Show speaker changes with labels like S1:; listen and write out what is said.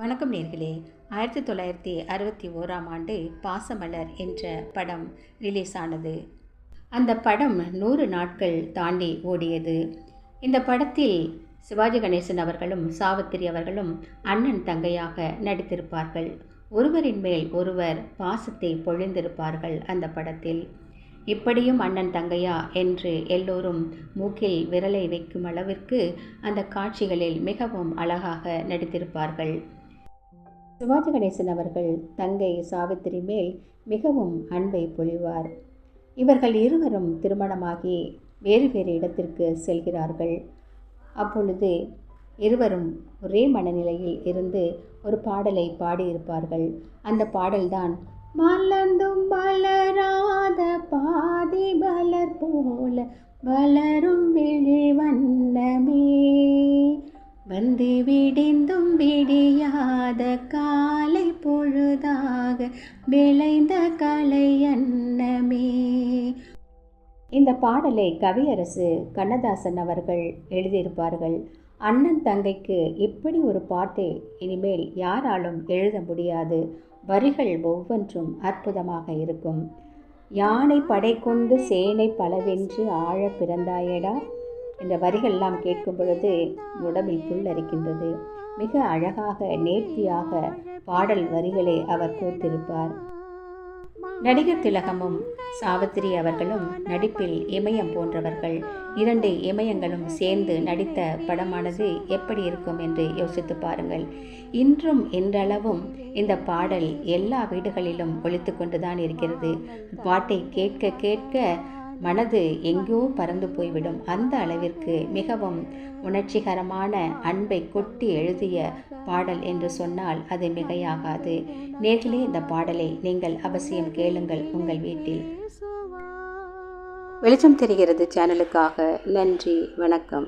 S1: வணக்கம் நேர்களே. ஆயிரத்தி தொள்ளாயிரத்தி அறுபத்தி ஓராம் ஆண்டு பாசமலர் என்ற படம் ரிலீஸ் ஆனது அந்த படம் நூறு நாட்கள் தாண்டி ஓடியது. இந்த படத்தில் சிவாஜி கணேசன் அவர்களும் சாவித்திரி அவர்களும் அண்ணன் தங்கையாக நடித்திருப்பார்கள். ஒருவரின் மேல் ஒருவர் பாசத்தை பொழிந்திருப்பார்கள் அந்த படத்தில். இப்படியும் அண்ணன் தங்கையா என்று எல்லோரும் மூக்கில் விரலை வைக்கும் அளவிற்கு அந்த காட்சிகளில் மிகவும் அழகாக நடித்திருப்பார்கள். சிவாஜி கணேசன் அவர்கள் தங்கை சாவித்திரி மேல் மிகவும் அன்பை பொழிவார். இவர்கள் இருவரும் திருமணமாகி வேறு வேறு இடத்திற்கு செல்கிறார்கள். அப்பொழுது இருவரும் ஒரே மனநிலையில் இருந்து ஒரு பாடலை பாடியிருப்பார்கள். அந்த பாடல்தான் மலர்ந்தும் வளராத பாதி மலர் போல வளரும் விழி வண்ணமே வந்து விடிந்தும் விடியாத காலை பொழுதாக விளைந்த கலை அன்னமே. இந்த பாடலை கவியரசு கண்ணதாசன் அவர்கள் எழுதியிருப்பார்கள். அண்ணன் தங்கைக்கு இப்படி ஒரு பாட்டை இனிமேல் யாராலும் எழுத முடியாது. வரிகள் ஒவ்வொன்றும் அற்புதமாக இருக்கும். யானை படை கொண்டு சேனை பலவென்று ஆழ பிறந்தாயடா? என்ற வரிகளெல்லாம் கேட்கும் பொழுது உடம்பில் புல்லரிக்கின்றது மிக அழகாக நேர்த்தியாக பாடல் வரிகளை அவர் கோர்த்திருப்பார். நடிகர் திலகமும் சாவித்திரி அவர்களும் நடிப்பில் இமயம் போன்றவர்கள் இரண்டு இமயங்களும் சேர்ந்து நடித்த படமானது எப்படி இருக்கும் என்று யோசித்து பாருங்கள். இன்றும் இன்றளவும் இந்த பாடல் எல்லா வீடுகளிலும் ஒழித்து கொண்டுதான் இருக்கிறது. பாட்டை கேட்க கேட்க மனது எங்கோ பறந்து போய்விடும். அந்த அளவிற்கு மிகவும் உணர்ச்சிகரமான அன்பை கொட்டி எழுதிய பாடல் என்று சொன்னால் அது மிகையாகாது. நேர்களே இந்த பாடலை நீங்கள் அவசியம் கேளுங்கள் உங்கள் வீட்டில். வெளிச்சம் தெரிகிறது சேனலுக்காக. நன்றி வணக்கம்.